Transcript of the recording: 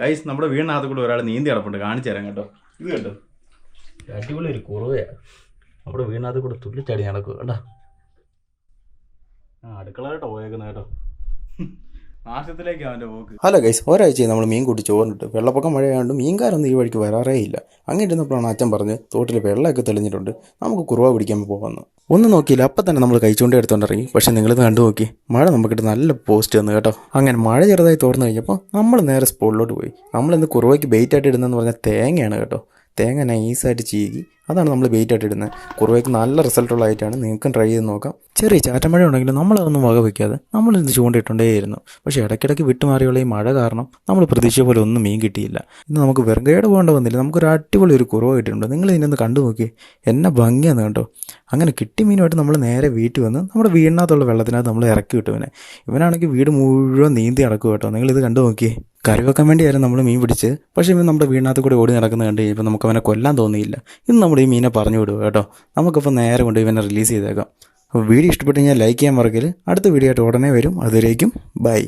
Guys നമ്മുടെ വീടിനകത്ത് കൂടെ ഒരാൾ നീന്തി കിടപ്പുണ്ട് കാണിച്ചു തരാം കേട്ടോ. ഇത് കേട്ടോ അടിപൊളി ഒരു കുറവയാണ് നമ്മുടെ വീടിനകത്ത് കൂടെ തുള്ളിച്ചാടി നടക്കുക കേട്ടോ ആ കേട്ടോ പോയേക്കുന്നത് കേട്ടോ. ഹലോ ഗൈസ് ഒരാഴ്ചയായി നമ്മൾ മീൻ കൂട്ടി ചോറിട്ട് വെള്ളപ്പൊക്കം മഴയായതുകൊണ്ട് മീൻകാരൊന്നും ഈ വഴിക്ക് വരാറേ ഇല്ല. അങ്ങനെ ഇരുന്നപ്പോഴാണ് അച്ഛൻ പറഞ്ഞ് തോട്ടിൽ വെള്ളമൊക്കെ തെളിഞ്ഞിട്ടുണ്ട്. നമുക്ക് കുറവ പിടിക്കാൻ പോകാമെന്ന് ഒന്ന് നോക്കിയില്ല അപ്പം തന്നെ നമ്മൾ കഴിച്ചുകൊണ്ടേ എടുത്തോണ്ട് ഇറങ്ങി പക്ഷേ നിങ്ങളിത് കണ്ടു നോക്കി. മഴ നമുക്കിട്ട് നല്ല പോസ്റ്റ് വന്നു കേട്ടോ. അങ്ങനെ മഴ ചെറുതായി തോർന്നു കഴിഞ്ഞപ്പോൾ നമ്മൾ നേരെ സ്പോട്ടിലോട്ട് പോയി. നമ്മളിന്ന് കുറവയ്ക്ക് ബെയിറ്റ് ആയിട്ട് ഇടുന്നതെന്ന് പറഞ്ഞാൽ തേങ്ങയാണ് കേട്ടോ. തേങ്ങ നൈസായിട്ട് ചീകി അതാണ് നമ്മൾ ബെയ്റ്റായിട്ട് ഇടുന്നത്. കുറുവയ്ക്ക് നല്ല റിസൾട്ടുള്ള ആയിട്ടാണ് നിങ്ങൾക്കും ട്രൈ ചെയ്ത് നോക്കാം. ചെറിയ ചാറ്റമഴ ഉണ്ടെങ്കിലും നമ്മളതൊന്നും വക വയ്ക്കാതെ നമ്മളിന്ന് ചൂണ്ടിട്ടുണ്ടേയിരുന്നു. പക്ഷേ ഇടയ്ക്കിടയ്ക്ക് വിട്ടുമാറിയുള്ള ഈ മഴ കാരണം നമ്മൾ പ്രതീക്ഷ പോലെ ഒന്നും മീൻ കിട്ടിയില്ല. ഇന്ന് നമുക്ക് വെറുങ്കയുടെ പോകേണ്ട വന്നില്ല. നമുക്കൊരു അടിപൊളി ഒരു കുറവ് കിട്ടിയിട്ടുണ്ട്. നിങ്ങൾ ഇതിനൊന്ന് കണ്ടു നോക്കി എന്നെ ഭംഗിയാണ് കേട്ടോ അങ്ങനെ കിട്ടി മീനുമായിട്ട് നമ്മൾ നേരെ വീട്ടിൽ വന്ന് നമ്മുടെ വീടിനകത്തുള്ള വെള്ളത്തിനകത്ത് നമ്മൾ ഇറക്കി വിട്ടു ഇവനെ ഇവനാണെങ്കിൽ വീട് മുഴുവൻ നീന്തി നടക്കും കേട്ടോ. നിങ്ങളിത് കണ്ടു നോക്കി കറി വെക്കാൻ വേണ്ടിയായിരുന്നു നമ്മൾ മീൻ പിടിച്ച്. പക്ഷേ ഇവൻ നമ്മുടെ വീടിനകത്ത് കൂടി ഓടി നടക്കുന്നത് കണ്ട് കഴിഞ്ഞപ്പോൾ നമുക്ക് അവനെ കൊല്ലാൻ തോന്നിയില്ല. ഇന്ന് നമ്മൾ ഈ മീനെ പറഞ്ഞു വിടുക കേട്ടോ. നമുക്കിപ്പോൾ നേരെ കൊണ്ട് ഇവനെ റിലീസ് ചെയ്തേക്കാം. അപ്പോൾ വീഡിയോ ഇഷ്ടപ്പെട്ട് കഴിഞ്ഞാൽ ലൈക്ക് ചെയ്യാൻ മറക്കൽ അടുത്ത വീഡിയോ ആയിട്ട് ഉടനെ വരും. അതുവരേക്കും ബൈ